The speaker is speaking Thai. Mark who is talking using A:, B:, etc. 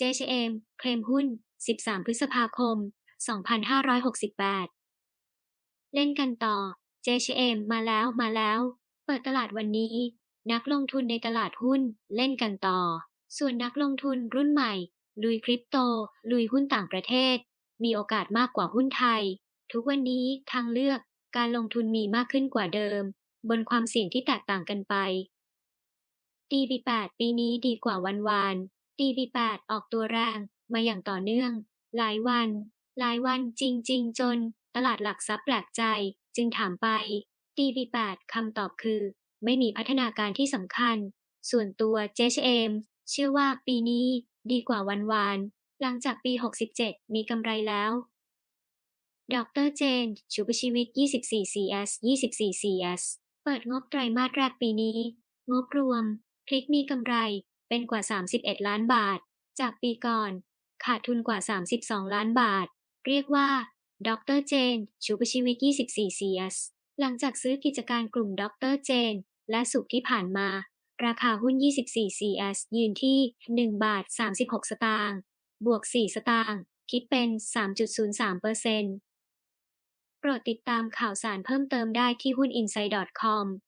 A: JCM เคลมหุ้น 13 พฤษภาคม 2568 เล่นกันต่อ JCM มาแล้วมาแล้ว เปิดตลาดวันนี้ นักลงทุนในตลาดหุ้นเล่นกันต่อ ส่วนนักลงทุนรุ่นใหม่ ลุยคริปโต ลุยหุ้นต่างประเทศ มีโอกาสมากกว่าหุ้นไทย ทุกวันนี้ทางเลือกการลงทุนมีมากขึ้นกว่าเดิม บนความเสี่ยงที่แตกต่างกันไป DB8 ปีนี้ดีกว่าวันวาน DB8 ออกตัวแรงมาอย่างต่อเนื่อง หลายวัน หลายวันจริง ๆ จน ตลาดหลักทรัพย์แปลกใจ จึงถามไป DB8 คำตอบคือ ไม่มีพัฒนาการที่สำคัญ ส่วนตัว JHM เชื่อว่าปีนี้ดีกว่าวันวาน หลังจากปี 67 มีกำไรแล้วดรเจนชุบชีวิต 24 CS 24 CS เปิดงบไตรมาสแรกปีนี้ งบรวม คลิกมีกำไร เป็นกว่า 31 ล้านบาท จากปีก่อน ขาดทุนกว่า 32 ล้านบาท เรียกว่าดรเจนชุบชีวิต 24 CS หลังจากซื้อกิจการกลุ่มดรเจน และสุขที่ผ่านมา ราคาหุ้น 24 CS ยืนที่ 1 บาท 36 สตางค์ บวก 4 สตางค์ คิดเป็น 3.03เปอร์เซ็นต์โปรดติดตามข่าวสารเพิ่มเติมได้ที่หุ้น inside.com